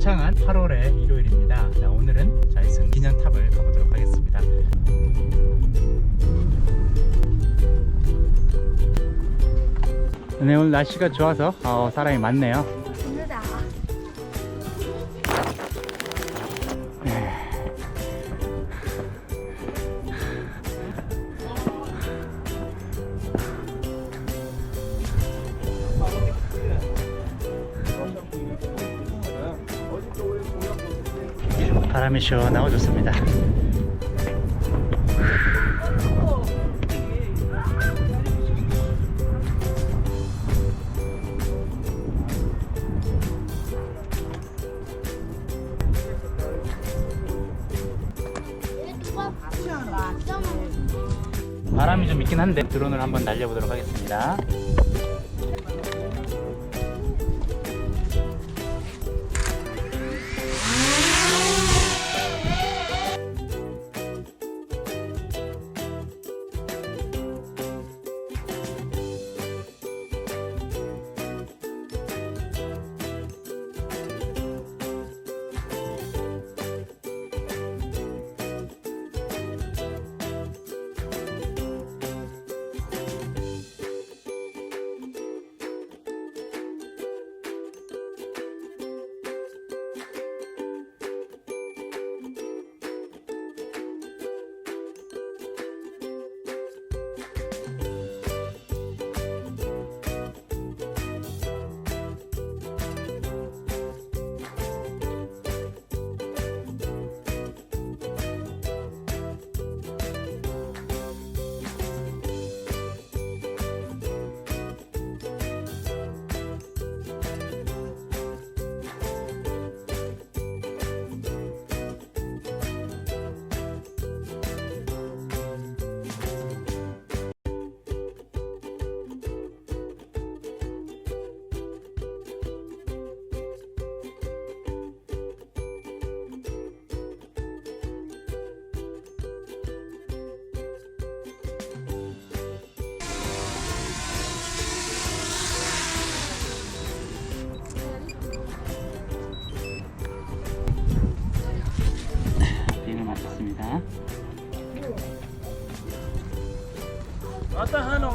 화창한 8월의 일요일입니다. 자, 오늘은 자이슨 기념탑을 가보도록 하겠습니다. 네, 오늘 날씨가 좋아서 어, 사람이 많네요. 바람이 시원하고 좋습니다. 바람이 좀 있긴 한데 드론을 한번 날려보도록 하겠습니다. また歯の